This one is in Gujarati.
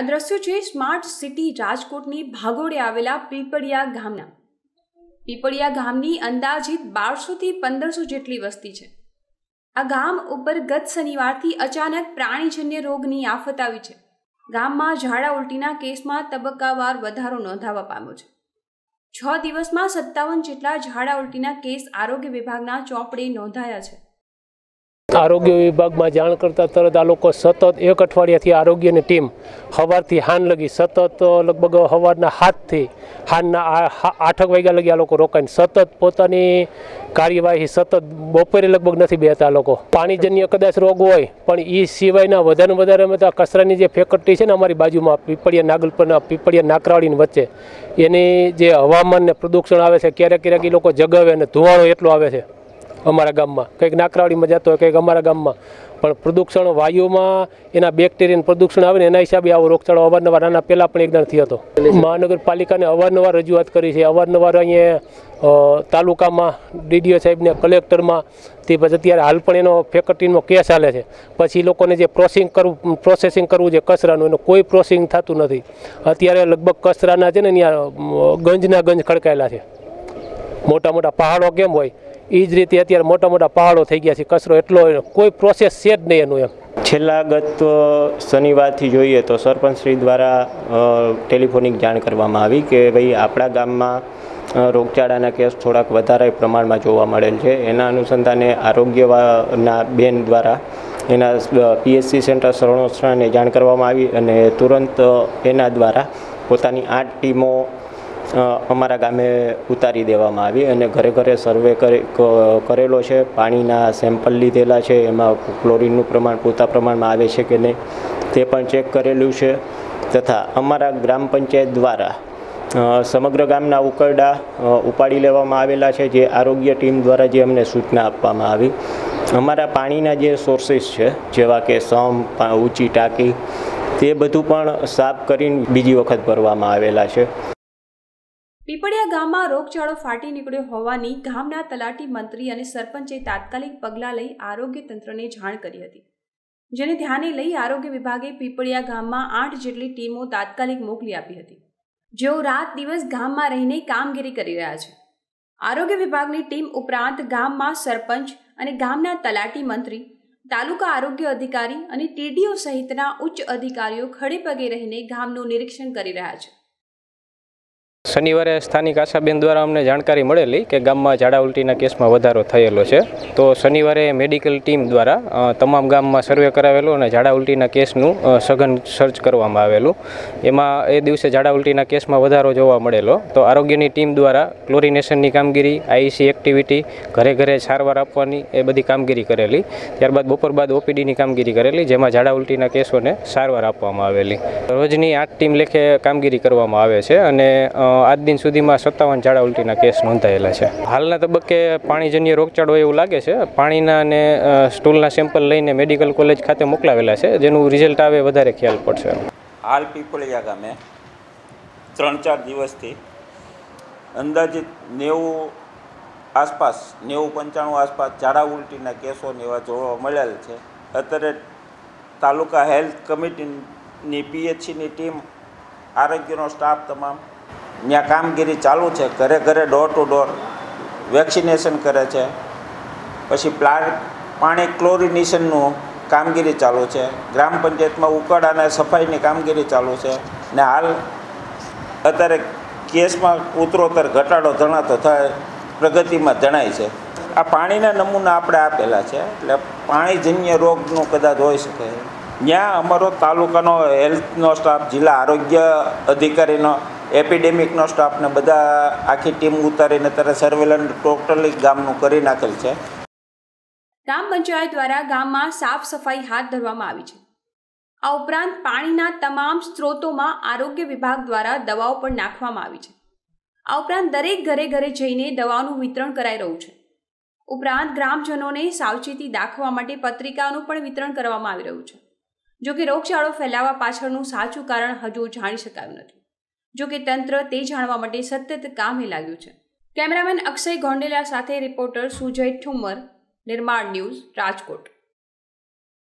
આ દ્રશ્યો છે સ્માર્ટ સિટી રાજકોટની ભાગોળે આવેલા પીપળિયા ગામના. પીપળિયા ગામની અંદાજિત બારસોથી પંદરસો જેટલી વસ્તી છે. આ ગામ ઉપર ગત શનિવારથી અચાનક પ્રાણીજન્ય રોગની આફત આવી છે. ગામમાં ઝાડા ઉલટીના કેસમાં તબક્કાવાર વધારો નોંધાવા પામ્યો છે. છ દિવસમાં સત્તાવન જેટલા ઝાડા ઉલટીના કેસ આરોગ્ય વિભાગના ચોપડે નોંધાયા છે. આરોગ્ય વિભાગમાં જાણ કરતાં તરત આ લોકો સતત એક અઠવાડિયાથી આરોગ્યની ટીમ સવારથી હાન લગી, સતત લગભગ સવારના હાથથી હાનના આઠક વાગ્યા લગી આ લોકો રોકાઈને સતત પોતાની કાર્યવાહી સતત બપોરે લગભગ નથી બેતા લોકો. પાણીજન્ય કદાચ રોગ હોય, પણ એ સિવાયના વધારે વધારે બધા કચરાની જે ફેકલ્ટી છે ને અમારી બાજુમાં, પીપળિયા નાગલપરના પીપળિયા નાકરાવાડીની વચ્ચે, એની જે હવામાનને પ્રદૂષણ આવે છે, ક્યારેક ક્યારેક એ લોકો જગાવે અને ધુવાળો એટલો આવે છે. અમારા ગામમાં. કંઈક નાકરાવાડીમાં જતો હોય, કંઈક અમારા ગામમાં. પણ પ્રદૂષણ વાયુમાં એના બેક્ટેરિયન પ્રદૂષણ આવે ને એના હિસાબે આવો રોગચાળો અવારનવાર, આના પહેલાં પણ એકદમ થયો હતો. મહાનગરપાલિકાને અવારનવાર રજૂઆત કરી છે. અવારનવાર અહીંયા તાલુકામાં, ડીડીઓ સાહેબને, કલેક્ટરમાં, તે પછી અત્યારે હાલ પણ એનો ફેકલ્ટીનો કેસ ચાલે છે. પછી લોકોને જે પ્રોસેસિંગ કરવું પ્રોસેસિંગ કરવું છે કચરાનું, એનું કોઈ પ્રોસેસિંગ થતું નથી. અત્યારે લગભગ કચરાના છે ને અહીંયા ગંજના ગંજ ખડકાયેલા છે. મોટા મોટા પહાડો કેમ હોય? એ જ રીતે અત્યારે મોટા મોટા પહાડો થઈ ગયા છે, કચરો એટલો કોઈ પ્રોસેસ છે જ નહીં એનું એમ. છેલ્લા ગત શનિવારથી જોઈએ તો સરપંચશ્રી દ્વારા ટેલિફોનિક જાણ કરવામાં આવી કે ભાઈ આપણા ગામમાં રોગચાળાના કેસ થોડાક વધારે પ્રમાણમાં જોવા મળેલ છે. એના અનુસંધાને આરોગ્યના બેન દ્વારા એના પીએચસી સેન્ટર સર્વોત્સરાને જાણ કરવામાં આવી અને તુરંત એના દ્વારા પોતાની આઠ ટીમો અમારા ગામે ઉતારી દેવામાં આવી અને ઘરે ઘરે સર્વે કરેલો છે. પાણીના સેમ્પલ લીધેલા છે. એમાં ક્લોરિનનું પ્રમાણ, પૂરતા પ્રમાણમાં આવે છે કે નહીં, તે પણ ચેક કરેલું છે. તથા અમારા ગ્રામ પંચાયત દ્વારા સમગ્ર ગામના ઉકરડા ઉપાડી લેવામાં આવેલા છે જે આરોગ્ય ટીમ દ્વારા જે અમને સૂચના આપવામાં આવી. અમારા પાણીના જે સોર્સિસ છે, જેવા કે સમ ઊંચી ટાંકી, તે બધું પણ સાફ કરીને બીજી વખત ભરવામાં આવેલા છે. પીપળિયા ગામમાં રોગચાળો ફાટી નીકળ્યો હોવાની ગામના તલાટી મંત્રી અને સરપંચે તાત્કાલિક પગલાં લઈ આરોગ્ય તંત્રને જાણ કરી હતી. જેને ધ્યાને લઈ આરોગ્ય વિભાગે પીપળિયા ગામમાં આઠ જેટલી ટીમો તાત્કાલિક મોકલી આપી હતી. જેઓ રાત દિવસ ગામમાં રહીને કામગીરી કરી રહ્યા છે. આરોગ્ય વિભાગની ટીમ ઉપરાંત ગામમાં સરપંચ અને ગામના તલાટી મંત્રી, તાલુકા આરોગ્ય અધિકારી અને ટીડીઓ સહિતના ઉચ્ચ અધિકારીઓ ખડે પગે રહીને ગામનું નિરીક્ષણ કરી રહ્યા છે. શનિવારે સ્થાનિક આશાબેન દ્વારા અમને જાણકારી મળેલી કે ગામમાં ઝાડા ઉલટીના કેસમાં વધારો થયેલો છે. તો શનિવારે મેડિકલ ટીમ દ્વારા તમામ ગામમાં સર્વે કરાવેલો અને ઝાડા ઉલટીના કેસનું સઘન સર્ચ કરવામાં આવેલું. એમાં એ દિવસે ઝાડા ઉલટીના કેસમાં વધારો જોવા મળેલો. તો આરોગ્યની ટીમ દ્વારા ક્લોરિનેશનની કામગીરી, આઈસી એક્ટિવિટી, ઘરે ઘરે સારવાર આપવાની એ બધી કામગીરી કરેલી. ત્યારબાદ બપોર બાદ ઓપીડીની કામગીરી કરેલી, જેમાં ઝાડા ઉલટીના કેસોને સારવાર આપવામાં આવેલી. રોજની આઠ ટીમ લેખે કામગીરી કરવામાં આવે છે અને આજ દિન સુધીમાં સત્તાવન ઝાડા ઉલટીના કેસ નોંધાયેલા છે. હાલના તબક્કે પાણીજન્ય રોગચાળો એવું લાગે છે. પાણીના અને સ્ટૂલના સેમ્પલ લઈને મેડિકલ કોલેજ ખાતે મોકલાવેલા છે. જેનું રિઝલ્ટ આવે વધારે ખ્યાલ પડશે. હાલ પીપળિયા ગામે ત્રણ ચાર દિવસથી અંદાજિત નેવું આસપાસ, નેવું પંચાણું આસપાસ ઝાડા ઉલટીના કેસો એવા જોવા મળેલ છે. અત્યારે તાલુકા હેલ્થ કમિટીની પીએચસીની ટીમ, આરોગ્યનો સ્ટાફ તમામ ત્યાં કામગીરી ચાલુ છે. ઘરે ઘરે ડોર ટુ ડોર વેક્સિનેશન કરે છે. પછી પ્લા પાણી ક્લોરિનેશનનું કામગીરી ચાલુ છે. ગ્રામ પંચાયતમાં ઉકળ અને સફાઈની કામગીરી ચાલુ છે. ને હાલ અત્યારે કેસમાં ઉત્તરોત્તર ઘટાડો જણાતો થાય, પ્રગતિમાં જણાય છે. આ પાણીના નમૂના આપણે આપેલા છે. એટલે પાણીજન્ય રોગનું કદાચ હોઈ શકે. ત્યાં અમારો તાલુકાનો હેલ્થનો સ્ટાફ, જિલ્લા આરોગ્ય અધિકારીનો, એપિડેમિકનો સ્ટાફને બધા આખી ટીમ ઉતારીને અત્યારે સર્વેલન્સ ટોટલી ગામનું કરી નાખેલ છે. ગ્રામ પંચાયત દ્વારા ગામમાં સાફ સફાઈ હાથ ધરવામાં આવી છે. આ ઉપરાંત પાણીના તમામ સ્ત્રોતોમાં આરોગ્ય વિભાગ દ્વારા દવાઓ પણ નાખવામાં આવી છે. આ ઉપરાંત દરેક ઘરે ઘરે જઈને દવાનું વિતરણ કરાઈ રહ્યું છે. ઉપરાંત ગ્રામજનોને સાવચેતી દાખવા માટે પત્રિકાનું પણ વિતરણ કરવામાં આવી રહ્યું છે. જોકે રોગચાળો ફેલાવા પાછળનું સાચું કારણ હજુ જાણી શકાયું નથી. જોકે તંત્ર તે જાણવા માટે સતત કામે લાગ્યું છે. કેમેરામેન અક્ષય ગોંડેલા સાથે રિપોર્ટર સુજય ઠુમ્મર નિર્માણ ન્યૂઝ રાજકોટ.